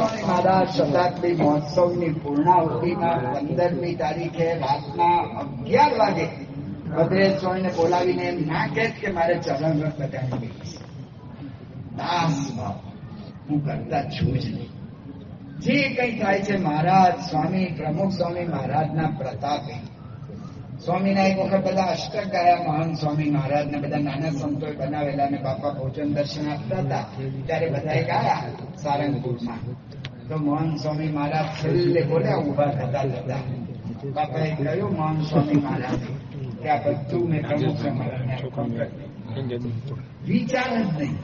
સ્વામી મહારાજ શતાબ્દી મહોત્સવની પૂર્ણાહુતિના પંદરમી તારીખે રાતના અગિયાર વાગે ભદ્રેશ સ્વામીને બોલાવીને એમ ના કહે કે મારે ચરણ બધાને દાસ ભાવ હું કરતા છું જ નહીં. જે કંઈ થાય છે, મહારાજ સ્વામી, પ્રમુખ સ્વામી મહારાજના પ્રતાપે સ્વામીના એક વખત બધા અષ્ટક ગાયા મહાન સ્વામી મહારાજ ને બધા નાના સંતોએ બનાવેલા અને બાપા ભોજન દર્શન આપતા હતા. ત્યારે બધાએ ગાયા સારંગપુરમાં. તો મોહન સ્વામી મહારાજ છેલ્લે બોલ્યા ઊભા થતા થતા. બાપાએ કહ્યું, મોહન સ્વામી મહારાજ, કે આ બધું મેં પ્રમુખ. વિચાર જ નહીં.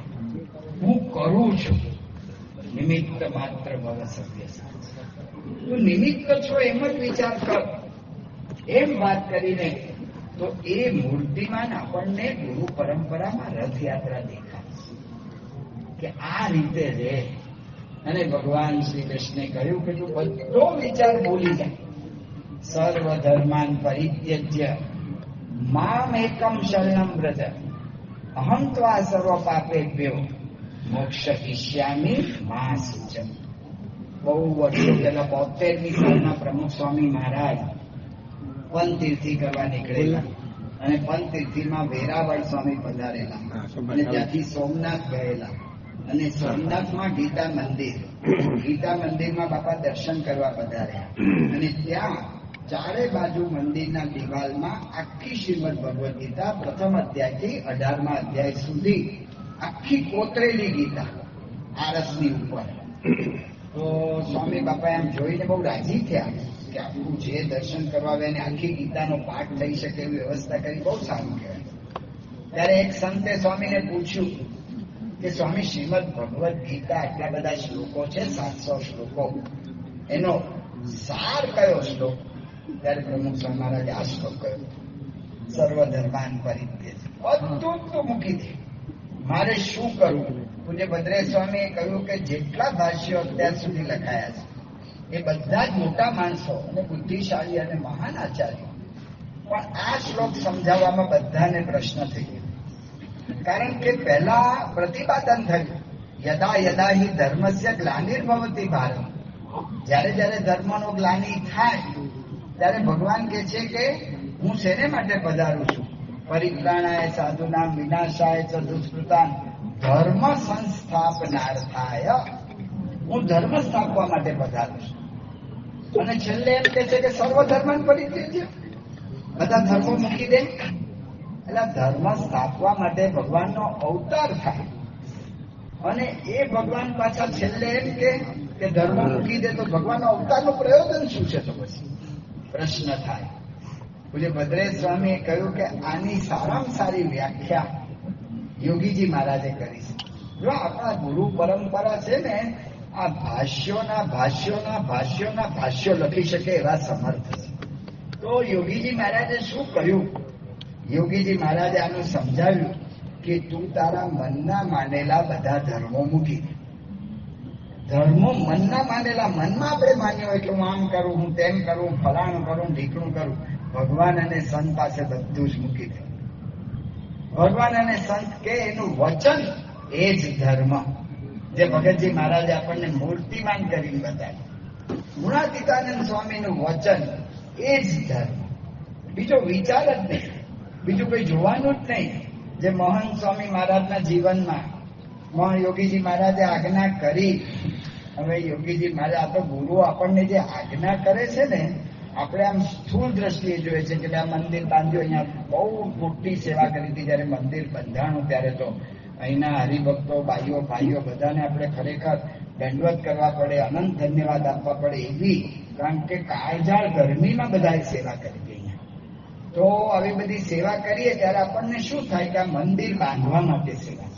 હું કરું છું. નિમિત્ત માત્ર ભવ નિમિત્ત છો, એમ જ વિચાર કર. એમ વાત કરીને તો એ મૂર્તિમાન આપણને ગુરુ પરંપરામાં રથયાત્રા દેખાશે કે આ રીતે રે. અને ભગવાન શ્રી કૃષ્ણે કહ્યું કે તું બધો વિચાર ભૂલી જાય, સર્વ ધર્માન પરિત્યજ્ય, મામ એકમ શરણમ વ્રજ અહમ ત્વા સર્વ પાપેભ્યો, મોક્ષ ઈશ્યામી મા સૂચન. બહુ વર્ષો પહેલા બોતેરમી સાલના પ્રમુખ સ્વામી મહારાજ પનતીર્થી કરવા નીકળેલા. અને પનતીર્થીમાં વેરાવળ સ્વામી પધારેલા. અને ત્યાંથી સોમનાથ ગયેલા. અને સોમનાથમાં ગીતા મંદિર. ગીતા મંદિરમાં બાપા દર્શન કરવા પધાર્યા. અને ત્યાં ચારે બાજુ મંદિરના દિવાલમાં આખી શ્રીમદ ભગવદ ગીતા પ્રથમ અધ્યાયથી અઢારમા અધ્યાય સુધી આખી કોતરેલી ગીતા આરસની ઉપર. તો સ્વામી બાપા એમ જોઈને બહુ રાજી થયા. કે આપણું જે દર્શન કરવા એને આખી ગીતાનો પાઠ થઈ શકે એવી વ્યવસ્થા કરી, બહુ સારું કહેવાય. ત્યારે એક સંતે સ્વામીને પૂછ્યું કે, સ્વામી, શ્રીમદ ભગવદ ગીતા આટલા બધા શ્લોકો છે, સાતસો શ્લોકો. એનો સાર કયો શ્લોક? ત્યારે પ્રમુખ સ્વામી મહારાજે આ શ્લોક કયો સર્વ ધર્માન પરિત્યજ બધું મૂકી દે. મારે શું કરવું? પૂજ્ય ભદ્રેશ સ્વામીએ કહ્યું કે, જેટલા ભાષ્યો અત્યાર સુધી લખાયા છે એ બધા જ મોટા માણસો અને બુદ્ધિશાળી અને મહાન આચાર્યો. પણ આ શ્લોક સમજાવવામાં બધાને પ્રશ્ન થઈ ગયો. કારણ કે પહેલા પ્રતિપાદન થયું, યદા યદા હિ ધર્મસ્ય ગ્લાનિર્ભવતી ભારત જ્યારે જ્યારે ધર્મનો ગ્લાની થાય, ત્યારે ભગવાન કે છે કે, હું શેને માટે પધારું છું? પરિત્રાણાય સાધુનામ વિનાશાય ચ દુષ્કૃતાન ધર્મ સંસ્થાપનાર્થાય. હું ધર્મ સ્થાપવા માટે પધારું છું. અને છેલ્લે એમ કે છે કે સર્વ ધર્મ દેજે બધા ધર્મો મૂકી દે. એટલે ધર્મ સ્થાપવા માટે ભગવાનનો અવતાર થાય. અને એ ભગવાન પાછા છેલ્લે એમ કે ધર્મ મૂકી દે તો ભગવાનનો અવતારનું પ્રયોજન શું છે તો પછી? પ્રશ્ન થાય. પૂજ્ય ભદ્રેશ સ્વામીએ કહ્યું કે આની સારામાં સારી વ્યાખ્યા યોગીજી મહારાજે કરી છે. જો આપણા ગુરુ પરંપરા છે ને આ ભાષ્યોના ભાષ્યોના ભાષ્યોના ભાષ્યો લખી શકે એવા સમર્થ તો યોગીજી મહારાજે શું કહ્યું? યોગીજી મહારાજે આનું સમજાવ્યું કે તું તારા મનના માનેલા બધા ધર્મો મૂકી ધર્મો મનના માનેલા, મનમાં આપણે માન્યો કે હું આમ કરું, હું તેમ કરું, ફલાણું કરું, ઢીકણું કરું, ભગવાન અને સંત પાસે બધું જ મૂકી દે. ભગવાન અને સંત કે એનું વચન એ જ ધર્મ. જે ભગતજી મહારાજે આપણને મૂર્તિમાન કરીને બતાવ્યું ગુણાતીતાનંદ સ્વામીનું વચન એ જ ધર્મ. બીજો વિચાર જ નહીં. બીજું કોઈ જોવાનું જ નહીં જે મોહન સ્વામી મહારાજના જીવનમાં મોહન યોગીજી મહારાજે આજ્ઞા કરી. હવે યોગીજી મહારાજ, આ તો ગુરુ આપણને જે આજ્ઞા કરે છે ને, આપણે આમ સ્થૂળ દ્રષ્ટિએ જોઈએ છે કે આ મંદિર બાંધ્યું, અહીંયા બહુ મોટી સેવા કરી હતી. જયારે મંદિર બંધાણું ત્યારે તો અહીંના હરિભક્તો, ભાઈઓ ભાઈઓ, બધાને આપણે ખરેખર દંડવત કરવા પડે, અનંત ધન્યવાદ આપવા પડે એવી, કારણ કે કાળજાળ ગરમીમાં બધાએ સેવા કરી તો આવી બધી સેવા કરીએ ત્યારે આપણને શું થાય કે આ મંદિર બાંધવા માટે સેવા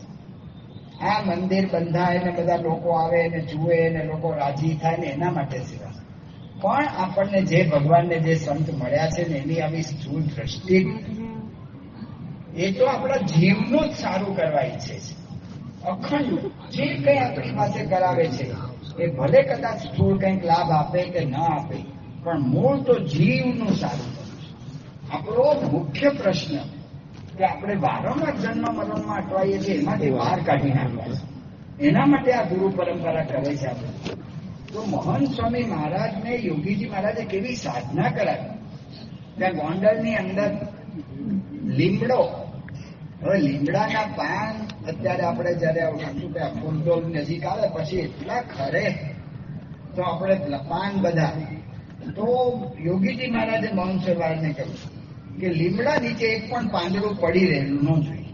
આ મંદિર બંધાય ને બધા લોકો આવે ને જુએ ને લોકો રાજી થાય ને એના માટે સેવા પણ આપણને જે ભગવાનને જે સંત મળ્યા છે ને એની આવી સ્થૂળ દ્રષ્ટિ એ તો આપણા જીવનું જ સારું કરવા ઈચ્છે છે. અખંડ જે કંઈ આપણી પાસે કરાવે છે, એ ભલે કદાચ સ્થૂળ કંઈક લાભ આપે કે ન આપે, પણ મૂળ તો જીવનું સારું આપણો મુખ્ય પ્રશ્ન કે આપણે વારંવાર જન્મ મરણમાં અટવાઈએ છીએ, એમાંથી બહાર કાઢી નાખવા એના માટે આ ગુરુ પરંપરા કરે છે આપણે. તો મોહન સ્વામી મહારાજને યોગીજી મહારાજે કેવી સાધના કરાવી? ત્યાં ગોંડલની અંદર લીમડો હવે લીમડાના પાન અત્યારે આપણે જયારે શું કે ફૂલડોલ નજીક આવે, પછી એટલા ખરે. તો આપણે પાન બધા. તો યોગીજી મહારાજે મૌન સરવારને કહ્યું કે લીમડા નીચે એક પણ પાંદડું પડી રહેલું ન જોઈએ.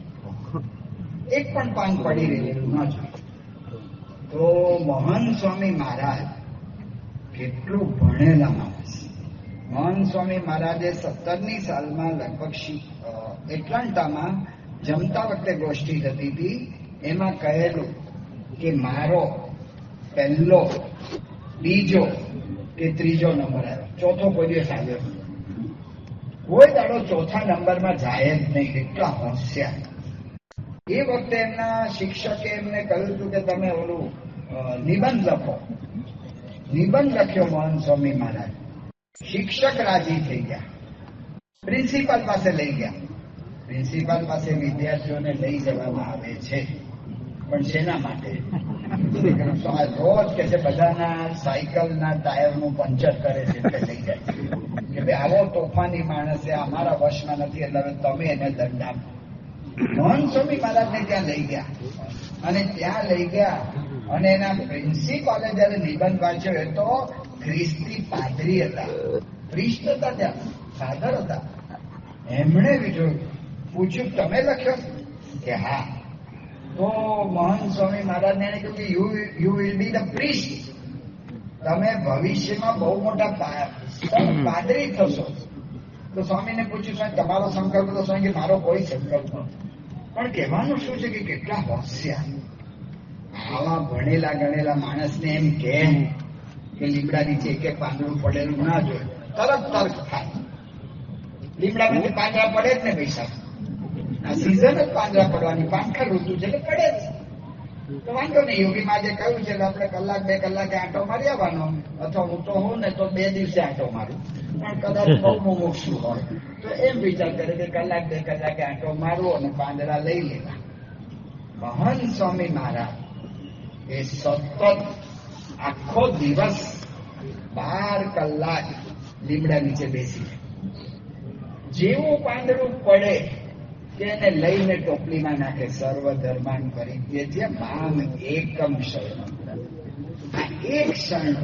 એક પણ પાન પડી રહેલું ન જોઈએ. તો મોહન સ્વામી મહારાજ કેટલું ભણેલા માણસ. મોહન સ્વામી મહારાજે સત્તરની સાલમાં લગભગ એટલાન્ટામાં જમતા વખતે ગોષ્ઠી થતી હતી. એમાં કહેલું કે મારો પહેલો, બીજો કે ત્રીજો નંબર આવ્યો. ચોથો કોઈ દિવસ આવ્યો કોઈ દાડો ચોથા નંબરમાં જાય જ નહીં. એટલા હોશિયાર. એ વખતે એમના શિક્ષકે એમને કહ્યું હતું કે તમે ઓલું નિબંધ લખો. નિબંધ લખ્યો મોહન સ્વામી મહારાજ. શિક્ષક રાજી થઈ ગયા. પ્રિન્સિપાલ પાસે લઈ ગયા. પ્રિન્સિપાલ પાસે વિદ્યાર્થીઓને લઈ જવામાં આવે છે. પણ શેના માટે? રોજ કે છે, બધાના સાયકલના ટાયરનું પંચર કરે છે એટલે લઈ જાય કે ભાઈ, આવો તોફાની માણસે અમારા વશમાં નથી, એટલે તમે એને દંડ આપો મોહન સ્વામી મહારાજને ત્યાં લઈ ગયા. અને ત્યાં લઈ ગયા. અને એના પ્રિન્સિપાલે જયારે નિબંધ વાંચ્યો તો ખ્રિસ્તી પાદરી હતા. ખ્રિસ્ત હતા ત્યાં. ફાધર હતા. એમણે બીજું પૂછ્યું તમે લખ્યો? કે હા. તો મોહન સ્વામી મહારાજને એને કહ્યું કે you you will be the priest તમે ભવિષ્યમાં બહુ મોટા પાદરી થશો. તો સ્વામીને પૂછ્યું સ્વામી તમારો સંકલ્પ તો સ્વામી કે મારો કોઈ સંકલ્પ નથી. પણ કહેવાનું શું છે કે કેટલા હોશિયાર. આવા ભણેલા ગણેલા માણસને એમ કે કે લીમડા નીચે એક એક પાંદડું પડેલું ના જોઈએ તરત તર્ક થાય. લીમડામાંથી પાંદડા પડે જ ને પૈસા. આ સિઝન જ પાંદડા પડવાની, પાંખર ઋતુ છે એટલે પડે જ. તો વાંધો નહીં, યોગી માં જે કહ્યું છે આપણે કલાક બે કલાકે આંટો મારી આવવાનો. અથવા હું તો હોઉં ને તો બે દિવસે આંટો મારું. પણ કદાચ બહુ મુમુક્ષુ હોય તો એમ વિચાર કરે કે કલાક બે કલાકે આંટો મારવો અને પાંદડા લઈ લેવા. મહાન સ્વામી મહારાજ, એ સતત આખો દિવસ બાર કલાક લીમડા નીચે બેસી જેવું પાંદડું પડે કે લઈને ટોપલીમાં નાખે સર્વ ધર્માન પરિત્યજ્ય મામ એકમ શરણ એક શરણ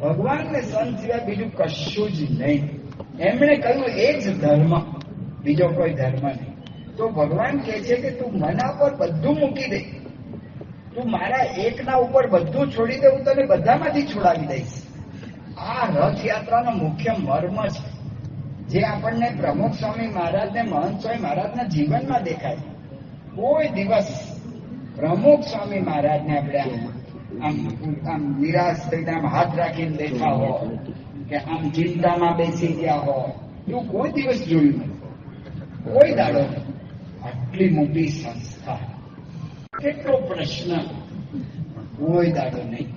ભગવાનને સંત સિવાય બીજું કશું જ નહીં. એમણે કહ્યું, એ જ ધર્મ, બીજો કોઈ ધર્મ નહીં. તો ભગવાન કે છે કે, તું મના પર બધું મૂકી દે. તું મારા એકના ઉપર બધું છોડી દે, હું તને બધામાંથી છોડાવી દઈશ. આ રથયાત્રાનો મુખ્ય મર્મ છે. જે આપણને પ્રમુખ સ્વામી મહારાજને મહંત સ્વામી મહારાજના જીવનમાં દેખાય. કોઈ દિવસ પ્રમુખ સ્વામી મહારાજને આપણે આમ આમ નિરાશ થઈને આમ હાથ રાખીને બેઠા હો, કે આમ ચિંતામાં બેસી ગયા હો, એવું કોઈ દિવસ જોયું નથી. કોઈ દાડો. આટલી મોટી સંસ્થા. કેટલો પ્રશ્ન. કોઈ દાડો નહીં.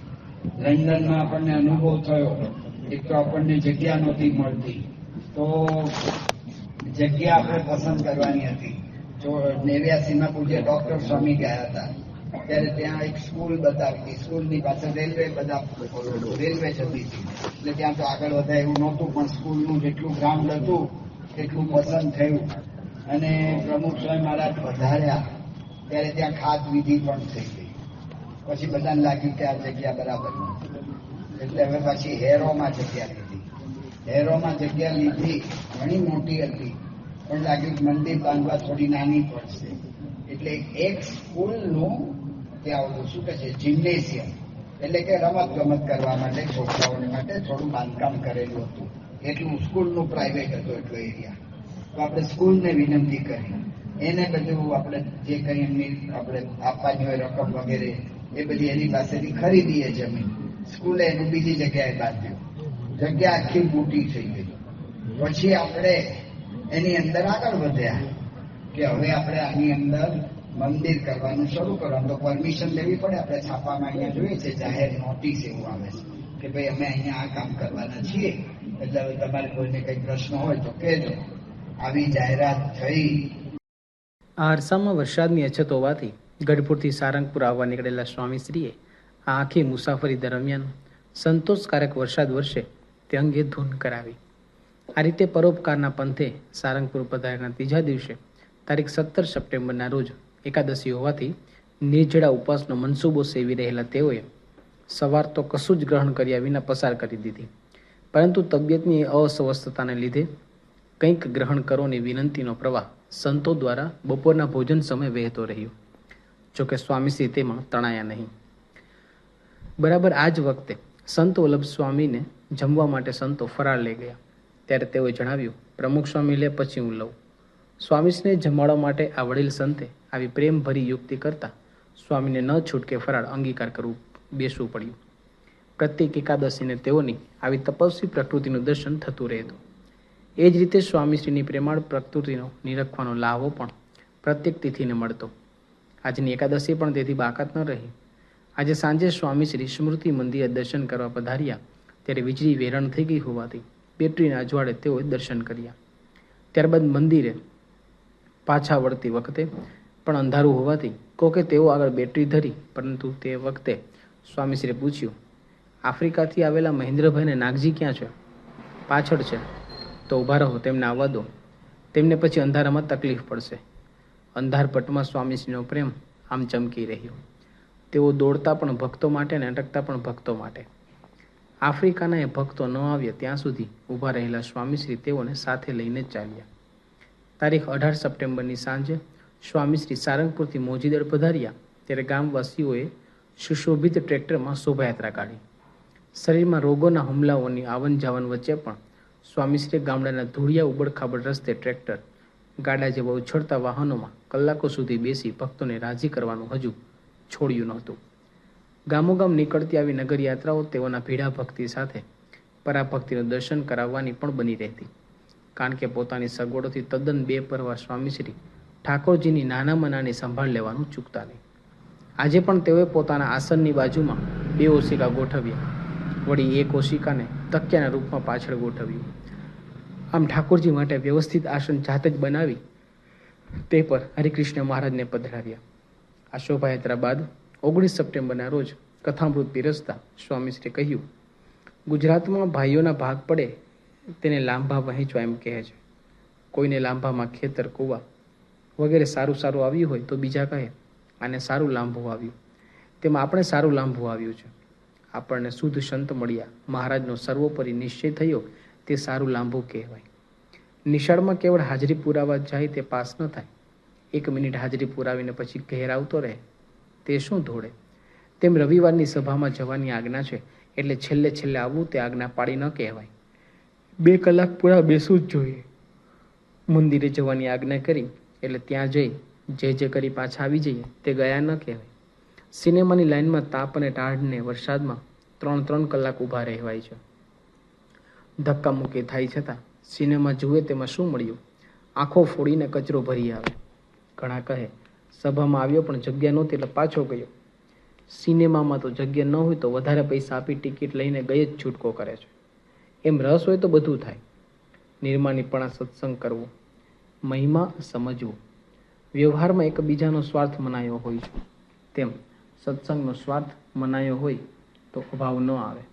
લંડનમાં આપણને અનુભવ થયો. એક તો આપણને જગ્યા નહોતી મળતી. તો જગ્યા આપણે પસંદ કરવાની હતી. જો નેવ્યાસીમાં પૂજ્ય ડોક્ટર સ્વામી ગયા હતા, ત્યારે ત્યાં એક સ્કૂલ બતાવી સ્કૂલની પાસે રેલવે બધા રેલવે જતી હતી. એટલે ત્યાં તો આગળ વધાય એવું નહોતું, પણ સ્કૂલનું જેટલું ગ્રાઉન્ડ હતું, એટલું પસંદ થયું. અને પ્રમુખ સ્વામી મહારાજ વધાર્યા ત્યારે ત્યાં ખાત વિધિ પણ થઈ ગઈ. પછી બધાને લાગ્યું કે આ જગ્યા બરાબર એટલે હવે પછી હેરોમાં જગ્યા લીધી. હેરોમાં જગ્યા લીધી, ઘણી મોટી હતી, પણ લાગ્યું મંદિર બાંધવા થોડી નાની પડશે. એટલે એક સ્કૂલનું ત્યાં ઓલું શું કહે છે, જિમ્નેશિયમ, એટલે કે રમત ગમત કરવા માટે, છોકરાઓને માટે થોડું બાંધકામ કરેલું હતું. એટલું સ્કૂલનું પ્રાઇવેટ હતું એટલો એરિયા તો આપણે સ્કૂલને વિનંતી કરી. એને બધું આપણે જે કંઈ એમની આપણે આપવાની હોય રકમ વગેરે, એ બધી એની પાસેથી ખરીદીએ જમીન. સ્કૂલે એનું બીજી જગ્યાએ બાંધ્યું. જગ્યા આખી મોટી થઈ ગઈ. પછી આપણે એની અંદર આગળ વધ્યા કે હવે આપણે આની અંદર મંદિર કરવાનું શરૂ કરવાનું. તો પરમિશન લેવી પડે. આપણે છાપામાં અહીંયા જોઈએ છે, જાહેર નોટિસ એવું આવે છે કે ભાઈ અમે અહીંયા આ કામ કરવાના છીએ. એટલે હવે તમારે કોઈને કંઈ પ્રશ્ન હોય તો કહેજો. આવી જાહેરાત થઈ. આ અરસામાં વરસાદની અછત હોવાથી ગઢપુરથી સારંગપુર આવવા નીકળેલા સ્વામીશ્રીએ આ આખી મુસાફરી દરમિયાન સંતોષકારક વરસાદ વર્ષે અંગે ધૂન કરાવી. આ રીતે પરોપકારના પંથે સારંગપુર પધારેના ત્રીજા દિવસે, તારીખ સત્તર સપ્ટેમ્બરના રોજ એકાદશી હોવાથી નિર્જળા ઉપવાસનો મનસૂબો સેવી રહેલા તેઓએ સવાર તો કશું જ ગ્રહણ કર્યા વિના પસાર કરી દીધી. પરંતુ તબિયતની અસ્વસ્થતાને લીધે કંઈક ગ્રહણ કરોની વિનંતીનો પ્રવાહ સંતો દ્વારા બપોરના ભોજન સમય વહેતો રહ્યો. જોકે સ્વામીશ્રી તેમાં તણાયા નહીં. બરાબર આ જ વખતે સંત વલ્લભ સ્વામીને જમવા માટે સંતો ફરાળ લઈ ગયા. ત્યારે તેઓએ જણાવ્યું, પ્રમુખ સ્વામી, લે પછી હું લઉં. સ્વામીશ્રીને જમાડવા માટે આ વડીલ સંતે આવી પ્રેમભરી યુક્તિ કરતા સ્વામીને ન છૂટકે ફરાળ અંગીકાર કરવું બેસવું પડ્યું. પ્રત્યેક એકાદશીને તેઓની આવી તપસ્વી પ્રકૃતિનું દર્શન થતું રહેતું. એ જ રીતે સ્વામીશ્રીની પ્રેમાળ પ્રકૃતિનો નિરખવાનો લાભો પણ પ્રત્યેક તિથિને મળતો. આજની એકાદશી પણ તેથી બાકાત ન રહી. આજે સાંજે સ્વામીશ્રી સ્મૃતિ મંદિરે દર્શન કરવા પધાર્યા ત્યારે વીજળી વેરણ થઈ ગઈ હોવાથી બેટરીના અજવાળે તેઓએ દર્શન કર્યા. ત્યારબાદ મંદિરે પાછા વળતી વખતે પણ અંધારું હોવાથી કોકે તેઓ આગળ બેટરી ધરી, પરંતુ તે વખતે સ્વામીશ્રીએ પૂછ્યું, આફ્રિકાથી આવેલા મહેન્દ્રભાઈને નાગજી ક્યાં છે? પાછળ છે. તો ઊભા રહો, તેમને આવવા દો. તેમને પછી અંધારામાં તકલીફ પડશે. અંધારપટમાં સ્વામીશ્રીનો પ્રેમ આમ ચમકી રહ્યો. તેઓ દોડતા પણ ભક્તો માટે અને અટકતા પણ ભક્તો માટે. આફ્રિકાના એ ભક્તો ન આવ્યા ત્યાં સુધી ઊભા રહેલા સ્વામીશ્રી તેઓને સાથે લઈને ચાલ્યા. તારીખ અઢાર સપ્ટેમ્બરની સાંજે સ્વામીશ્રી સારંગપુરથી મોજીદળ પધાર્યા, ત્યારે ગામવાસીઓએ સુશોભિત ટ્રેક્ટરમાં શોભાયાત્રા કાઢી. શરીરમાં રોગોના હુમલાઓની આવન જાવન વચ્ચે પણ સ્વામીશ્રી ગામડાના ધૂળિયા ઉબડખાબડ રસ્તે ટ્રેક્ટર, ગાડા જેવા ઉછળતા વાહનોમાં કલાકો સુધી બેસી ભક્તોને રાજી કરવાનું હજુ છોડ્યું નહોતું. ગામોગામ નીકળતી આવી નગર યાત્રાઓ તેઓના ભીડા ભક્તિ સાથે પરાભક્તિનું દર્શન કરાવવાની પણ બની રહેતી. કારણ કે પોતાની સગવડોથી તદ્દન બેપરવા સ્વામીશ્રી ઠાકોરજીની નાનામાં નાની સંભાળ લેવાનું ચૂકતા નહીં. આજે પણ તેઓએ પોતાના આસનની બાજુમાં બે ઓશિકા ગોઠવ્યા. વળી એક ઓશિકાને તકિયાના રૂપમાં પાછળ ગોઠવ્યું. આમ ઠાકોરજી માટે વ્યવસ્થિત આસન જાતે જ બનાવી તે પર હરિકૃષ્ણ મહારાજને પધરાવ્યા. આ શોભાયાત્રા બાદ ઓગણીસ સપ્ટેમ્બરના રોજ કથામૃત પીરસતા સ્વામીશ્રીએ કહ્યું, ગુજરાતમાં ભાઈઓના ભાગ પડે તેને લાંભા વહેંચવા એમ કહે છે. કોઈને લાંભામાં ખેતર, કૂવા વગેરે સારું સારું આવ્યું હોય તો બીજા કહે, આને સારું લાંભું આવ્યું. તેમાં આપણે સારું લાંભું આવ્યું છે. આપણને શુદ્ધ સંત મળ્યા. મહારાજનો સર્વોપરી નિશ્ચય થયો તે સારું લાંબુ કહેવાય. નિશાળમાં કેવળ હાજરી પુરાવા જાય તે પાસ ન થાય. એક મિનિટ હાજરી પુરાવીને પછી ઘેર આવતો રહે. તે શું ધોળે? તેમ રવિવારની સભામાં જવાની આજ્ઞા છે, એટલે છેલ્લે છેલ્લે આવવું તે આજ્ઞા પાડી ન કહેવાય. બે કલાક પૂરા બેસવું જ જોઈએ. મંદિરે જવાની આજ્ઞા કરી, એટલે ત્યાં જઈ, જે જે કરી પાછા આવી જઈએ, તે ગયા ન કહેવાય. સિનેમાની લાઇનમાં તાપ અને ટાઢને વરસાદમાં ત્રણ ત્રણ કલાક ઊભા રહેવાય છે. ધક્કા મૂકી થાય છતાં સિનેમા જુએ તેમાં શું મળ્યું? આંખો ફોડીને કચરો ભરી આવે. ઘણા કહે સભામાં આવ્યો, પણ જગ્યા નહોતી એટલે પાછો ગયો. સિનેમામાં તો જગ્યા ન હોય તો વધારે પૈસા આપી ટિકિટ લઈને ગઈ જ છૂટકો કરે છે. એમ રસ હોય તો બધું થાય. નિર્માનીપણા સત્સંગ કરવો, મહિમા સમજવો. વ્યવહારમાં એકબીજાનો સ્વાર્થ મનાયો હોય છે. તેમ સત્સંગનો સ્વાર્થ મનાયો હોય તો અભાવ ન આવે.